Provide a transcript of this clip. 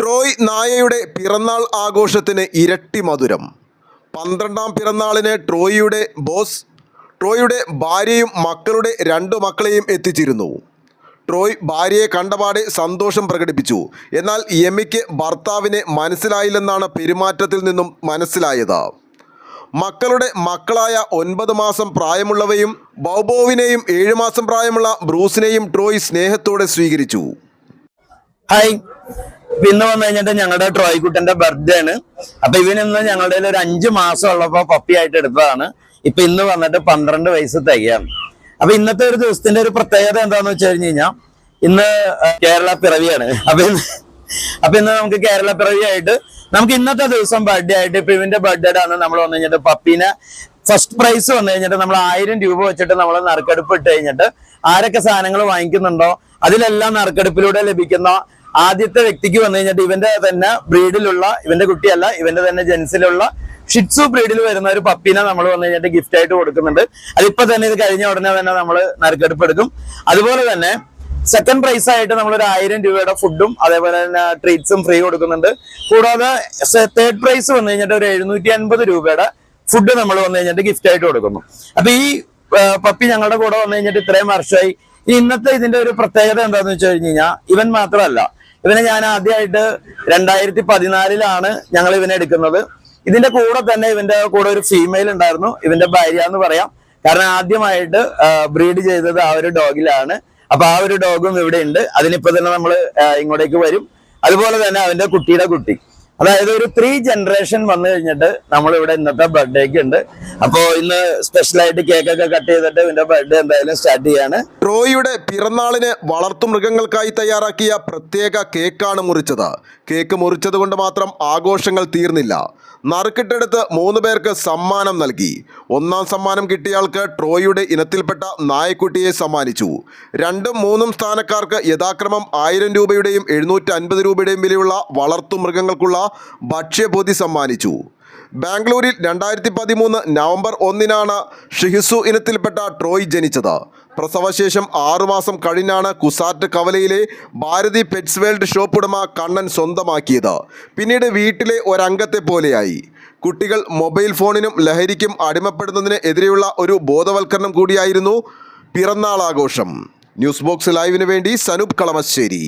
Troy നായയുടെ പിറന്നാൾ ആഘോഷത്തിന് ഇരട്ടി മധുരം. പന്ത്രണ്ടാം പിറന്നാളിന് ട്രോയിയുടെ ബോസ് ട്രോയിയുടെ ഭാര്യയും മക്കളുടെ രണ്ടു മക്കളെയും എത്തിച്ചിരുന്നു. ട്രോയ് ഭാര്യയെ കണ്ടപാടെ സന്തോഷം പ്രകടിപ്പിച്ചു. എന്നാൽ യമിക്ക് ഭർത്താവിനെ മനസ്സിലായില്ലെന്നാണ് പെരുമാറ്റത്തിൽ നിന്നും മനസ്സിലായത്. മക്കളുടെ മക്കളായ ഒൻപത് മാസം പ്രായമുള്ളവയും ബൗബോവിനെയും ഏഴു മാസം പ്രായമുള്ള ബ്രൂസിനെയും ട്രോയ് സ്നേഹത്തോടെ സ്വീകരിച്ചു. ഹായ്. ഇപ്പൊ ഇന്ന് വന്നു കഴിഞ്ഞിട്ട് ഞങ്ങളുടെ ട്രോയ്ക്കുട്ടന്റെ ബർത്ത്ഡേ ആണ്. അപ്പൊ ഇവനിന്ന് ഞങ്ങളുടെ ഒരു അഞ്ചു മാസം ഉള്ളപ്പോ പപ്പി ആയിട്ട് എടുത്തതാണ്. ഇപ്പൊ ഇന്ന് വന്നിട്ട് പന്ത്രണ്ട് വയസ്സ് തികയാണ്. അപ്പൊ ഇന്നത്തെ ഒരു ദിവസത്തിന്റെ ഒരു പ്രത്യേകത എന്താന്ന് വെച്ച് കഴിഞ്ഞു കഴിഞ്ഞാൽ ഇന്ന് കേരള പിറവിയാണ്. അപ്പൊ അപ്പൊ ഇന്ന് നമുക്ക് കേരള പിറവിയായിട്ട് നമുക്ക് ഇന്നത്തെ ദിവസം ബർത്ത്ഡേ ആയിട്ട് ഇപ്പൊ ഇവന്റെ ബർത്ത്ഡേ ആണ് നമ്മൾ വന്നു കഴിഞ്ഞിട്ട് പപ്പീനെ ഫസ്റ്റ് പ്രൈസ് വന്നു കഴിഞ്ഞിട്ട് നമ്മൾ ആയിരം രൂപ വെച്ചിട്ട് നമ്മൾ നറുക്കെടുപ്പ് ഇട്ട് കഴിഞ്ഞിട്ട് ആരൊക്കെ സാധനങ്ങൾ വാങ്ങിക്കുന്നുണ്ടോ അതിലെല്ലാം നറുക്കെടുപ്പിലൂടെ ലഭിക്കുന്ന ആദ്യത്തെ വ്യക്തിക്ക് വന്നു കഴിഞ്ഞിട്ട് ഇവന്റെ തന്നെ ബ്രീഡിലുള്ള ഇവന്റെ കുട്ടിയല്ല ഇവന്റെ തന്നെ ജെൻസിലുള്ള ഷിറ്റ്സു ബ്രീഡിൽ വരുന്ന ഒരു പപ്പിനെ നമ്മൾ വന്നു കഴിഞ്ഞിട്ട് ഗിഫ്റ്റ് ആയിട്ട് കൊടുക്കുന്നുണ്ട്. അതിപ്പോ തന്നെ ഇത് കഴിഞ്ഞ ഉടനെ തന്നെ നമ്മൾ നറുക്കെടുപ്പ് എടുക്കും അതുപോലെ തന്നെ സെക്കൻഡ് പ്രൈസ് ആയിട്ട് നമ്മൾ ഒരു ആയിരം രൂപയുടെ ഫുഡും അതേപോലെ തന്നെ ട്രീറ്റ്സും ഫ്രീ കൊടുക്കുന്നുണ്ട്. കൂടാതെ തേർഡ് പ്രൈസ് വന്നു കഴിഞ്ഞിട്ട് ഒരു എഴുന്നൂറ്റി അൻപത് രൂപയുടെ ഫുഡ് നമ്മൾ വന്നു കഴിഞ്ഞിട്ട് ഗിഫ്റ്റ് ആയിട്ട് കൊടുക്കുന്നു. അപ്പൊ ഈ പപ്പി ഞങ്ങളുടെ കൂടെ വന്നു കഴിഞ്ഞിട്ട് ഇത്രയും വർഷമായി. ഇന്നത്തെ ഇതിന്റെ ഒരു പ്രത്യേകത എന്താണെന്ന് വെച്ച് കഴിഞ്ഞ് കഴിഞ്ഞാൽ ഇവൻ മാത്രമല്ല. ഇവനെ ഞാൻ ആദ്യമായിട്ട് രണ്ടായിരത്തി പതിനാലിലാണ് ഞങ്ങൾ ഇവനെ എടുക്കുന്നത്. ഇതിന്റെ കൂടെ തന്നെ ഇവന്റെ കൂടെ ഒരു ഫീമെയിൽ ഉണ്ടായിരുന്നു. ഇവന്റെ ഭാര്യ എന്ന് പറയാം. കാരണം ആദ്യമായിട്ട് ബ്രീഡ് ചെയ്തത് ആ ഒരു ഡോഗിലാണ് അപ്പൊ ആ ഒരു ഡോഗും ഇവിടെ ഉണ്ട്. അതിനിപ്പോ തന്നെ നമ്മൾ ഇങ്ങോട്ടേക്ക് വരും. അതുപോലെ തന്നെ അവന്റെ കുട്ടിയുടെ കുട്ടി. അതായത് ഒരു ത്രീ ജനറേഷൻ വന്നു കഴിഞ്ഞിട്ട് നമ്മൾ ഇവിടെ ഇന്നത്തെ ബർത്ത്ഡേക്ക് ഉണ്ട്. അപ്പോ ഇന്ന് സ്പെഷ്യലായിട്ട് കേക്കൊക്കെ കട്ട് ചെയ്തിട്ട് ഇവന്റെ ബർത്ത്ഡേ എന്തായാലും സ്റ്റാർട്ട് ചെയ്യാണ്. ട്രോയിയുടെ പിറന്നാളിന് വളർത്തുമൃഗങ്ങൾക്കായി തയ്യാറാക്കിയ പ്രത്യേക കേക്കാണ് മുറിച്ചത്. കേക്ക് മുറിച്ചത് കൊണ്ട് മാത്രം ആഘോഷങ്ങൾ തീർന്നില്ല. നറുക്കിട്ടെടുത്ത് മൂന്ന് പേർക്ക് സമ്മാനം നൽകി. ഒന്നാം സമ്മാനം കിട്ടിയയാൾക്ക് ട്രോയിയുടെ ഇനത്തിൽപ്പെട്ട നായക്കുട്ടിയെ സമ്മാനിച്ചു. രണ്ടും മൂന്നും സ്ഥാനക്കാർക്ക് യഥാക്രമം ആയിരം രൂപയുടെയും എഴുന്നൂറ്റി അൻപത് രൂപയുടെയും വിലയുള്ള വളർത്തുമൃഗങ്ങൾക്കുള്ള ഭക്ഷ്യപൊതി സമ്മാനിച്ചു. ബാംഗ്ലൂരിൽ രണ്ടായിരത്തി പതിമൂന്ന് നവംബർ ഒന്നിനാണ് ഷിഹിസു ഇനത്തിൽപ്പെട്ട ട്രോയ് ജനിച്ചത്. പ്രസവശേഷം ആറുമാസം കഴിഞ്ഞാണ് കുസാറ്റ് കവലയിലെ ഭാരതി പെറ്റ്സ് വേൾഡ് ഷോപ്പ് ഉടമ കണ്ണൻ സ്വന്തമാക്കിയത്. പിന്നീട് വീട്ടിലെ ഒരംഗത്തെ പോലെയായി. കുട്ടികൾ മൊബൈൽ ഫോണിനും ലഹരിക്കും അടിമപ്പെടുന്നതിന് എതിരെയുള്ള ഒരു ബോധവൽക്കരണം കൂടിയായിരുന്നു പിറന്നാൾ ആഘോഷം ന്യൂസ് ബോക്സ് ലൈവിന് വേണ്ടി സനൂപ് കളമശ്ശേരി.